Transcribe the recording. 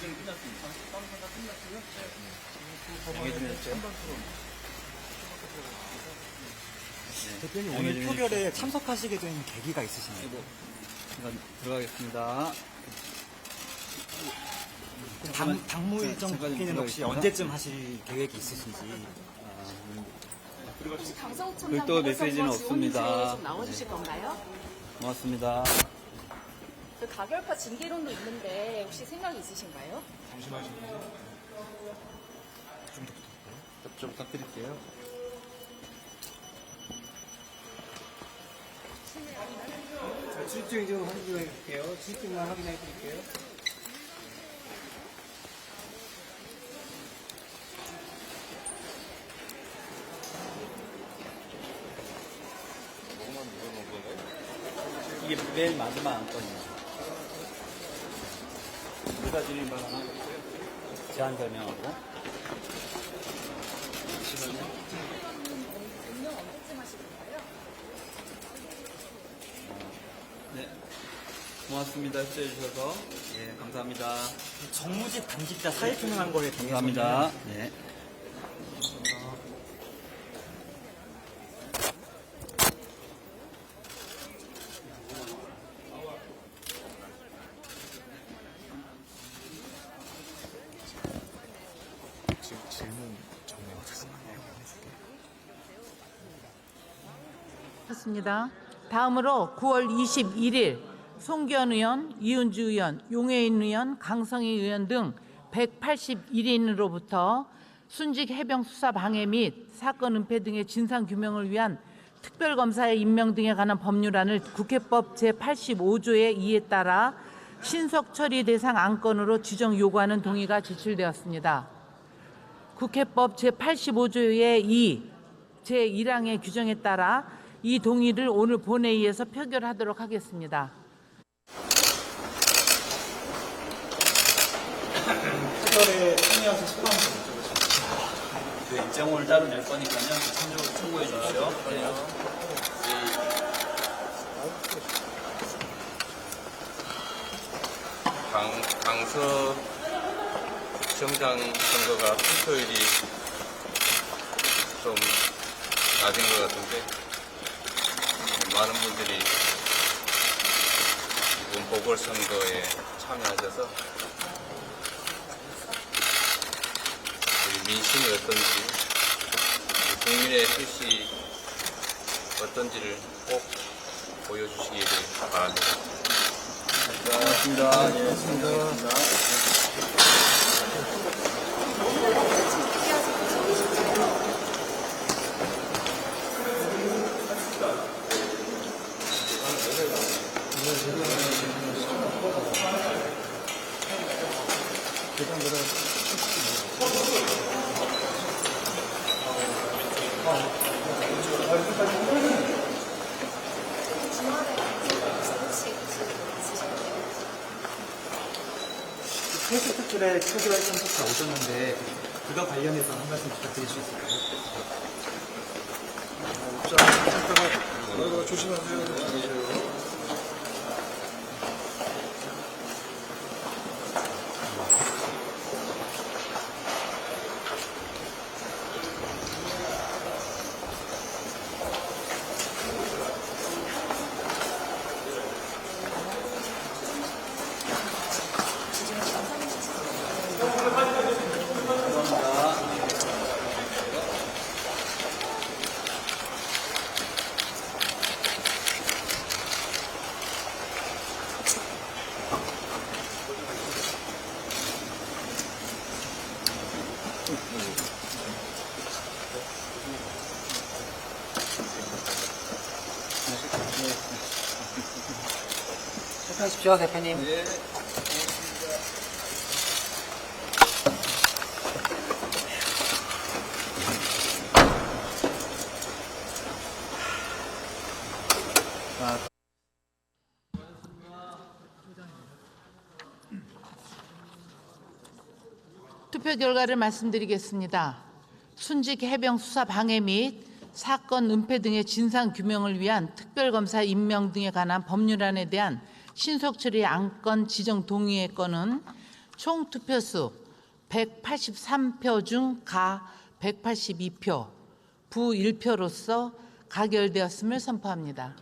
끝났습니다. 다른 건다 끝났고요. 네. 정해주면 됐죠. 대표님 네, 오늘 네, 표결에 참석하시게 된 계기가 있으신가요? 그리고 잠깐 들어가겠습니다. 당, 당무 자, 일정 잠깐 바뀌는 혹시 들어가겠습니다. 언제쯤 하실 계획이 있으신지 혹시 강성훈 별도 메시지는 없습니다. 좀 나와주실 건가요? 고맙습니다. 그 가결파 징계론도 있는데 혹시 생각이 있으신가요? 좀 부탁드릴게요. 자, 출정 좀 확인해 볼게요. 출정만 확인해 드릴게요. 이게 맨 마지막 안건이에요. 누가 진행 발언하고 제안 설명하고. 언제쯤 하실 건가요? 네. 고맙습니다. 협조해 주셔서. 예, 감사합니다. 정무직 당직자 사회투명한 거에 감사합니다. 네. 했습니다. 다음으로 9월 21일 송기현 의원, 이은주 의원, 용해인 의원, 강성희 의원 등 181인으로부터 순직 해병 수사 방해 및 사건 은폐 등의 진상 규명을 위한 특별검사의 임명 등에 관한 법률안을 국회법 제85조의 2에 따라 신속 처리 대상 안건으로 지정 요구하는 동의가 제출되었습니다. 국회법 제85조의 2, 제1항의 규정에 따라 이 동의를 오늘 본회의에서 표결하도록 하겠습니다. 표결에 참여하신 소감 좀그 입장문을 따로 낼 거니까요. 참조, 참고해 주십시오. 네. 강, 강서 정장 선거가 투표율이 좀 낮은 것 같은데 많은 분들이 이번 보궐선거에 참여하셔서 우리 민심이 어떤지 국민의 뜻이 어떤지를 꼭 보여주시기를 바랍니다. 고맙습니다. 예, 고맙습니다. 패스 특출에 표결에 참석자 오셨는데 그거 관련해서 한 말씀 부탁드릴 수 있을까요? 자, 잠깐만. 어, 조심하세요. 하십시오, 대표님. 투표 결과를 말씀드리겠습니다. 순직 해병 수사 방해 및 사건 은폐 등의 진상 규명을 위한 특별검사 임명 등에 관한 법률안에 대한 신속 처리 안건 지정 동의의 건은 총 투표수 183표 중 가 182표, 부 1표로서 가결되었음을 선포합니다.